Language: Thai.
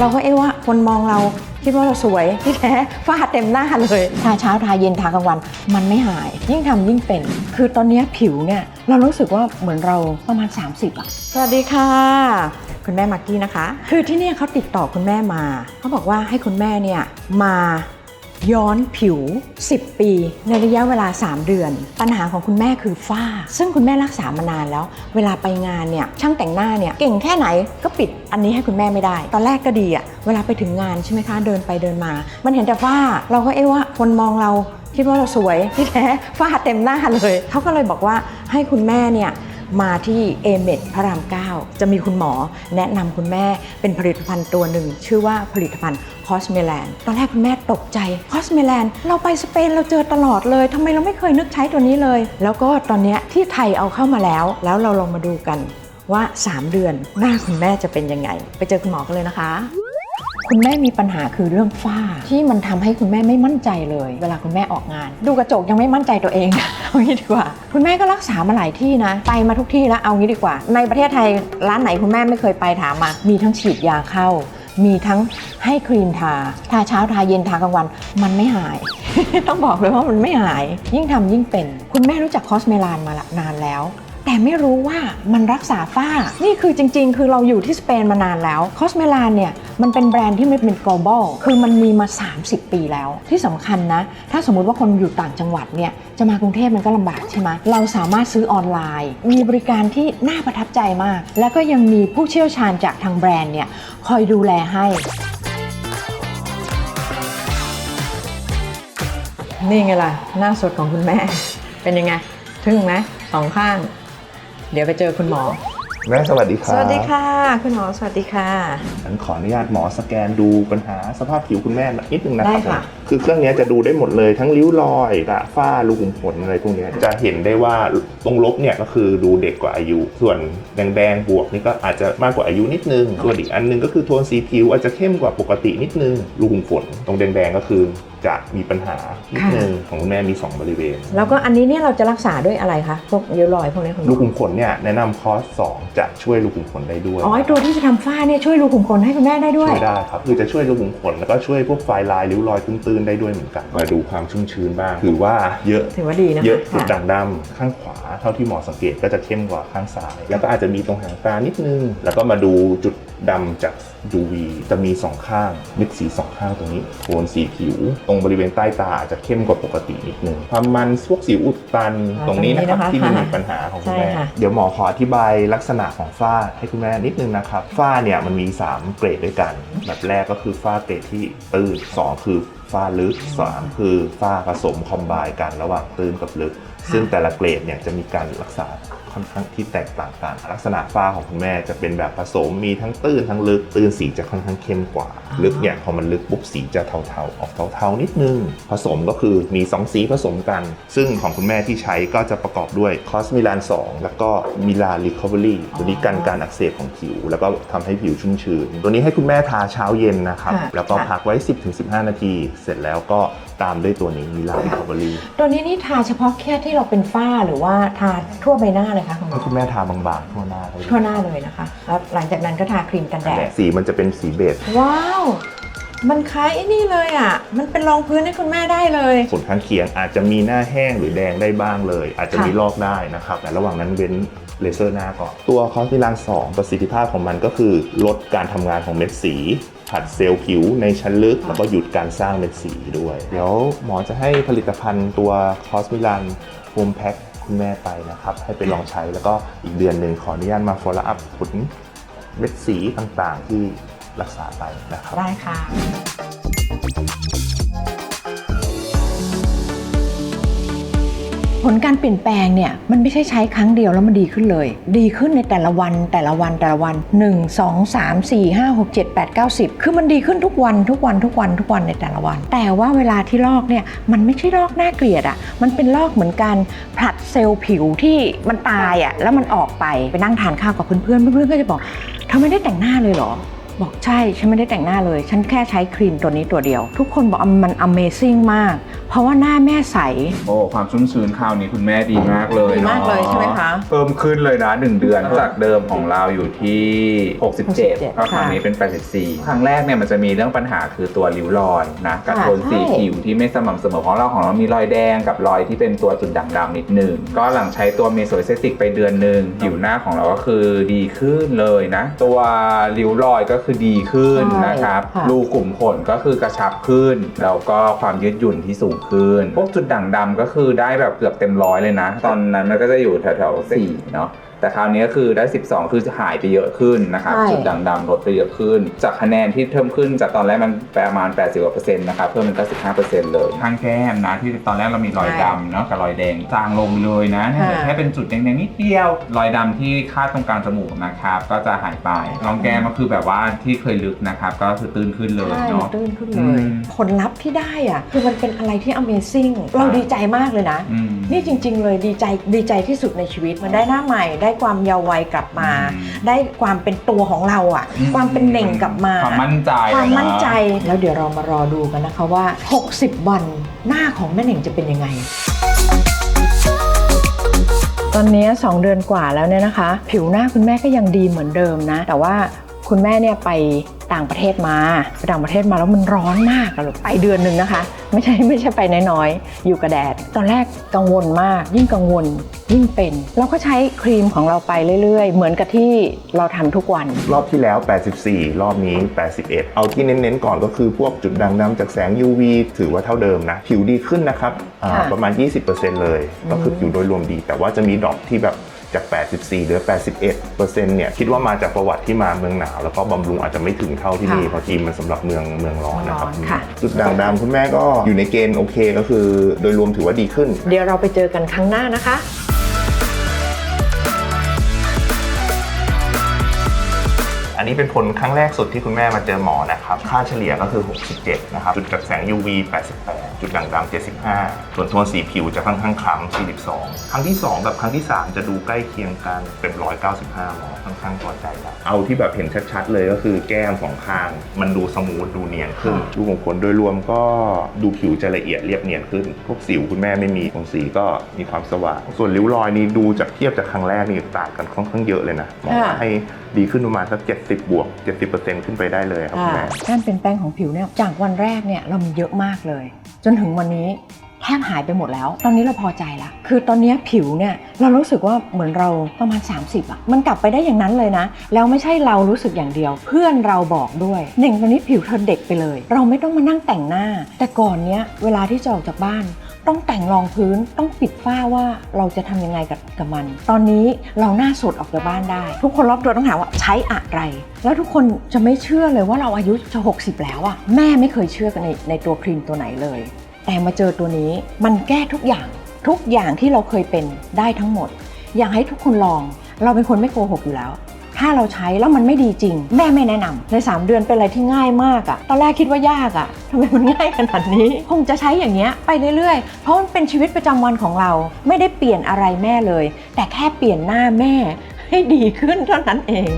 เราก็เอ๊ะว่าคนมองเราคิดว่าเราสวยที่แท้ฝ้าเต็มหน้าเลยทาเช้าทาเย็นทากลางวัน มันไม่หาย ยิ่งทำยิ่งเป็น คือตอนเนี้ยผิวเนี่ยเรารู้สึกว่าเหมือนเราประมาณ 30อะสวัสดีค่ะ คุณแม่มากกี้นะคะ คือที่เนี่ยเขาติดต่อคุณแม่มาเขาบอกว่าให้คุณแม่เนี่ยมา ย้อนผิว 10 ปี ในระยะเวลา 3 เดือน ปัญหาของคุณแม่คือฝ้า ซึ่งคุณแม่รักษามานานแล้ว เวลาไปงานเนี่ยช่างแต่งหน้าเนี่ยเก่งแค่ไหนก็ปิดอันนี้ให้คุณแม่ไม่ได้ ตอนแรกก็ดีอะเวลาไปถึงงานใช่ไหมคะเดินไปเดินมา มันเห็นแต่ฝ้า เราก็เอ๊ะว่าคนมองเราคิดว่าเราสวยที่แท้ฝ้าเต็มหน้าเลยเขาก็เลยบอกว่าให้คุณแม่เนี่ย มาที่เอเมดพระราม 9 จะมีคุณหมอแนะนำคุณแม่เป็นผลิตภัณฑ์ตัวหนึ่ง ชื่อว่าผลิตภัณฑ์คอสเมแลนตอนแรกคุณแม่ตกใจคอสเมแลนเราไปสเปนเราเจอตลอดเลยทำไมเราไม่เคยนึกใช้ตัวนี้เลย แล้วก็ตอนนี้ที่ไทยเอาเข้ามาแล้ว แล้วเราลองมาดูกันว่า 3 เดือนหน้าคุณแม่จะเป็นยังไง ไปเจอคุณหมอกันเลยนะคะ คุณแม่มีปัญหาคือเรื่องฝ้า ที่มันทำให้คุณแม่ไม่มั่นใจเลย เวลาคุณแม่ออกงาน ดูกระจกยังไม่มั่นใจตัวเองเอางี้ดีกว่า คุณแม่ก็รักษามาหลายที่นะ ไปมาทุกที่แล้วเอางี้ดีกว่า ในประเทศไทยร้านไหนคุณแม่ไม่เคยไปถามมา มีทั้งฉีดยาเข้า มีทั้งให้ครีมทา ทาเช้าทาเย็นทากลางวัน มันไม่หาย ต้องบอกเลยว่ามันไม่หาย ยิ่งทำยิ่งเป็น คุณแม่รู้จักคอสเมลานมาละนานแล้ว แต่ไม่รู้ว่ามันรักษาฝ้า นี่คือจริง ๆ คือเราอยู่ที่สเปนมานานแล้วคอสเมลานเนี่ยมันเป็นแบรนด์ที่มันเป็น global คือมันมีมา 30 ปีแล้ว ที่สำคัญนะ ถ้าสมมุติว่าคนอยู่ต่างจังหวัดเนี่ย จะมากรุงเทพมันก็ลำบากใช่ไหมเราสามารถซื้อออนไลน์ มีบริการที่น่าประทับใจมาก แล้วก็ยังมีผู้เชี่ยวชาญจากทางแบรนด์เนี่ย คอยดูแลให้ นี่ไงล่ะ หน้าสดของคุณแม่ เป็นยังไง ทึ่งไหมสองข้าง เดี๋ยวไปเจอคุณหมอ แม่สวัสดีครับสวัสดีค่ะ คุณหมอสวัสดีค่ะ ฉันขออนุญาตหมอสแกนดูปัญหาสภาพผิวคุณแม่นิดนึงนะครับได้ค่ะ ผม คือเครื่องนี้จะดูได้หมดเลยทั้งริ้วรอยกระฝ้ารูขุมขนอะไรพวกเนี้ยจะเห็นได้ว่าตรงลบเนี่ยก็คือดูเด็กกว่าอายุ ส่วนแดงๆบวกนี่ก็อาจจะมากกว่าอายุนิดนึงส่วนอีกอันนึงก็คือโทนสีผิวอาจจะเข้มกว่าปกตินิดนึงรูขุมขนตรงแดงๆก็คือจะมีปัญหานิดนึงของคุณแม่มีสองบริเวณ แล้วก็อันนี้เนี่ยเราจะรักษาด้วยอะไรคะพวกริ้วรอยพวกนี้คุณหมรูอขุมขนเนี่ยแนะนำคอร์สสองจะช่วยรูขุมขนได้ด้วยอ๋อไอตัวที่จะทำฝ้าเนี่ยช่วยรูขุมขนให้คุณแม่ได้ด้วยช่วยได้ครับคือจะช่วยรูขุมขนแล้วก็ช่วยพวกไฟลายริ้วรอยตื้นๆได้ด้วยเหมือนกัน มาดูความชุ่มชื้นบ้างถือว่าเยอะถือว่าดีนะคะเยอะจุดค่ะด่างดำข้างขวาเท่าที่หมอสังเกตก็จะเข้มกว่าข้างซ้าย แล้วก็อาจจะมีตรงหางตานิดนึง แล้วก็มาดูจุดดำจาก UV จะมีสองข้างมิดสีสองข้างตรงนี้โทนสีผิว ตรงบริเวณใต้ตาจะเข้มกว่าปกตินิดนึงความมันพวกสิวอุดตันอ่าตรงนี้นะครับตรงนี้นะคะที่มันมีค่ะปัญหาของคุณแม่ใช่ค่ะเดี๋ยวหมอขออธิบายลักษณะของฝ้าให้คุณแม่นิดนึงนะครับฝ้าเนี่ยมันมี 3 เกรดด้วยกัน แบบแรกก็คือฝ้าเกรดที่ตื้น2คือ ฝ้าลึก 3 คือฝ้าผสมคอมบายกันระหว่างตื้นกับลึก ซึ่งแต่ละเกรดเนี่ยจะมีการรักษา ค่อนข้างที่แตกต่างกัน ลักษณะฝ้าของคุณแม่จะเป็นแบบผสมมีทั้งตื้นทั้งลึกตื้นสีจะค่อนข้างเข้มกว่าอ๋อลึกเนี่ยพอมันลึกปุ๊บสีจะเทาๆ ออกเทาๆนิดนึง ผสมก็คือมี 2 สีผสมกัน ซึ่งของคุณแม่ที่ใช้ก็จะประกอบด้วยคอสมิลาน2แล้วก็มิลานรีคอเวอรี่ตัวนี้กันการอักเสบของผิว แล้วก็ทำให้ผิวชุ่มชื้นตัวนี้ให้คุณแม่ทาเช้าเย็นนะครับค่ะแล้วก็ค่ะพักไว้ 10-15 นาที เสร็จแล้วก็ ตามด้วยตัวนี้มิลานรีคอเวอรี่ตัวนี้นี่ทาเฉพาะแค่ที่เราเป็นฝ้าหรือว่าทาทั่วใบหน้าเลยคะคุณหมให้อคุณแม่ทาบางๆทั่วหน้าได้เลยทั่วหน้าเลยนะคะแล้วหลังจากนั้นก็ทาครีมกันแดดสีมันจะเป็นสีเบจว้าวมันคล้ายไอ้นี่เลยอะ มันเป็นรองพื้นให้คุณแม่ได้เลยผลข้างเคียงอาจจะมีหน้าแห้งหรือแดงได้บ้างเลย อาจจะค่ะมีลอกได้นะครับ แต่ระหว่างนั้นเว้นเลเซอร์หน้าก่อน ตัวคอสมิลาน2ประสิทธิภาพของมันก็คือ ลดการทำงานของเม็ดสี ผัดเซลล์ผิวในชั้นลึก แล้วก็หยุดการสร้างเม็ดสีด้วย เดี๋ยวหมอจะให้ผลิตภัณฑ์ตัวคอสมิลันโฮมแพ็คคุณแม่ไปนะครับ ให้ไปลองใช้แล้วก็อีกเดือนหนึ่งขออนุญาตมา follow up ผลเม็ดสีต่างๆที่รักษาไปนะครับ ได้ค่ะ ผลการเปลี่ยนแปลงเนี่ยมันไม่ใช่ใช้ครั้งเดียวแล้วมันดีขึ้นเลย ดีขึ้นในแต่ละวันแต่ละวันแต่ละวัน 1 2 3 4 5 6 7 8 9 10 คือมันดีขึ้นทุกวันทุกวันทุกวันทุกวันในแต่ละวัน แต่ว่าเวลาที่ลอกเนี่ยมันไม่ใช่ลอกหน่าเกลียดอะ่ะมันเป็นลอกเหมือนการผลัดเซลล์ผิวที่มันตายอะ่ะแล้วมันออกไปไปนั่งทานข้าวกับเพื่อนๆเพื่อนๆก็จะบอกเธอไม่ได้แต่งหน้าเลยเหรอ บอกใช่ฉันไม่ได้แต่งหน้าเลย ฉันแค่ใช้ครีมตัวนี้ตัวเดียว ทุกคนบอกมัน Amazing มาก เพราะว่าหน้าแม่ใส โอ้ความชุ่มชื้นคราวนี้คุณแม่ดีมากเลยดีมากเลยนอใช่ไหมคะเพิ่มขึ้นเลยนะ 1 เดือนจากเดิมของเราอยู่ที่ 67 67ก็ครั้งนี้เป็น 84 ครั้งแรกเนี่ยมันจะมีเรื่องปัญหาคือตัวริ้วรอยนะกับโทนสีใช่ผิวที่ไม่สม่ำเสมอของเราของเรามีรอยแดงกับรอยที่เป็นตัวจุดด่างดำนิดหนึ่งก็หลังใช้ตัวเมโซเซติกไปเดือนหนึ่งผิวหน้าของเราก็คือดีขึ้นเลยนะ ตัวริ้วรอยก็คือดีขึ้นใช่นะครับค่ะ รูขุมขนก็คือกระชับขึ้น แล้วก็ความยืดหยุ่นที่สูงขึ้น พวกจุดด่างดำก็คือได้แบบเกือบเต็มร้อยเลยนะ ตอนนั้นมันก็จะอยู่แถวๆสี่เนาะ แต่คราวนี้ก็คือได้ 12 คือหายไปเยอะขึ้นนะครับใช่ จุดด่างดำลดไปเยอะขึ้น จากคะแนนที่เพิ่มขึ้นจากตอนแรกมันประมาณ 80กว่าเปอร์เซ็นต์นะครับเพิ่มเป็น95%เลยข้างแก้มนะที่ตอนแรกเรามีรอยดำเนาะกับรอยแดงจางลงไปเลยนะเนี่ยเหลือแค่เป็นจุดแดงๆนิดเดียว รอยดำที่คาดตรงกลางจมูกนะครับก็จะหายไปรองแก้มก็คือแบบว่าที่เคยลึกนะครับก็คือตื้นขึ้นเลยใช่เนาะ ตื้นขึ้นอืเลยม ผลลัพธ์ที่ได้อะคือมันเป็นอะไรที่ Amazing เราดีใจมากเลยนะ อืม นี่จริง ๆ เลยดีใจดีใจที่สุดในชีวิตมันได้หน้าใหม่ได้ความเยาว์วัยกลับมาอืมได้ความเป็นตัวของเราอะอืมความเป็นเหน่งกลับมา ความมั่นใจความมั่นใจอะแล้วเดี๋ยวเรามารอดูกันนะคะว่า 60 วันหน้าของแม่เหน่งจะเป็นยังไงตอนนี้ 2 เดือนกว่าแล้วเนี่ยนะคะ ผิวหน้าคุณแม่ก็ยังดีเหมือนเดิมนะ แต่ว่า คุณแม่เนี่ยไปต่างประเทศมาไปต่างประเทศมาแล้วมันร้อนมากอะลูกไปเดือนหนึ่งนะคะ ไม่ใช่ไม่ใช่ไปน้อยๆ อยู่กับแดด ตอนแรกกังวลมาก ยิ่งกังวลยิ่งเป็น เราก็ใช้ครีมของเราไปเรื่อยๆ เหมือนกับที่เราทำทุกวัน รอบที่แล้ว 84 รอบนี้ 81 เอาที่เน้นๆก่อนก็คือพวกจุดด่างดำจากแสง UV ถือว่าเท่าเดิมนะ ผิวดีขึ้นนะครับอ่าค่ะประมาณ 20%เลย ก็คือผิวโดยรวมดี แต่ว่าจะมีดรอปที่แบบ จาก 84เหลือ 81%เนี่ยคิดว่ามาจากประวัติที่มาเมืองหนาว แล้วก็บำรุงอาจจะไม่ถึงเท่าที่นี่ค่ะเพราะทีมมันสำหรับเมืองเมืองร้อนนะครับร้อนค่ะจุดด่างดำคุณแม่ก็อยู่ในเกณฑ์โอเคก็คือ โดยรวมถือว่าดีขึ้น เดี๋ยวเราไปเจอกันครั้งหน้านะคะ นนี้เป็นผลครั้งแรกสุดที่คุณแม่มาเจอหมอนะครับ ค่าเฉลี่ยก็คือ 67 นะครับ จุดจากแสง UV 88 จุดด่างดำ75 ส่วนโทนสีผิวจะค่อนข้างคล้ำ42 ครั้งที่ 2 กับครั้งที่ 3 จะดูใกล้เคียงกันเป็น 195หมอค่อนข้างพอใจแล้ว เอาที่แบบเห็นชัดๆ เลยก็คือแก้มสองข้าง มันดูสมูทดูเนียนขึ้น ดูของขนโดยรวมก็ดูผิวจะละเอียดเรียบเนียนขึ้น พวกสิวคุณแม่ไม่มีของสีก็มีความสว่าง ส่วนริ้วรอยนี่ดูจากเทียบจากครั้งแรกนี่ต่างกันค่อนข้างเยอะเลยนะหมอว่าค่ะให้ดีขึ้นประมาณสัก70บวก 70%ขึ้นไปได้เลยครับคุณแม่การเปลี่ยนแปลงของผิวเนี่ยจากวันแรกเนี่ยเรามีเยอะมากเลย จนถึงวันนี้แทบหายไปหมดแล้ว ตอนนี้เราพอใจละ คือตอนนี้ผิวเนี่ยเรารู้สึกว่าเหมือนเราประมาณ 30อะมันกลับไปได้อย่างนั้นเลยนะ แล้วไม่ใช่เรารู้สึกอย่างเดียว เพื่อนเราบอกด้วยเน่งตอนนี้ผิวเธอเด็กไปเลย เราไม่ต้องมานั่งแต่งหน้า แต่ก่อนเนี้ยเวลาที่จะออกจากบ้าน ต้องแต่งรองพื้นต้องปิดฝ้าว่าเราจะทำยังไงกับกับมัน ตอนนี้เราหน้าสดออกจากบ้านได้ ทุกคนรอบตัวต้องถามว่าใช้อะไร แล้วทุกคนจะไม่เชื่อเลยว่าเราอายุจะ 60 แล้วอะแม่ไม่เคยเชื่อกันในในตัวครีมตัวไหนเลย แต่มาเจอตัวนี้มันแก้ทุกอย่างทุกอย่างที่เราเคยเป็นได้ทั้งหมด อยากให้ทุกคนลอง เราเป็นคนไม่โกหกอยู่แล้ว ถ้าเราใช้แล้วมันไม่ดีจริง แม่ไม่แนะนำใน 3 เดือนเป็นอะไรที่ง่ายมากอะตอนแรกคิดว่ายากอะทำไมมันง่ายขนาดนี้ คงจะใช้อย่างเงี้ยไปเรื่อยๆ เพราะมันเป็นชีวิตประจำวันของเรา ไม่ได้เปลี่ยนอะไรแม่เลย แต่แค่เปลี่ยนหน้าแม่ให้ดีขึ้นเท่านั้นเอง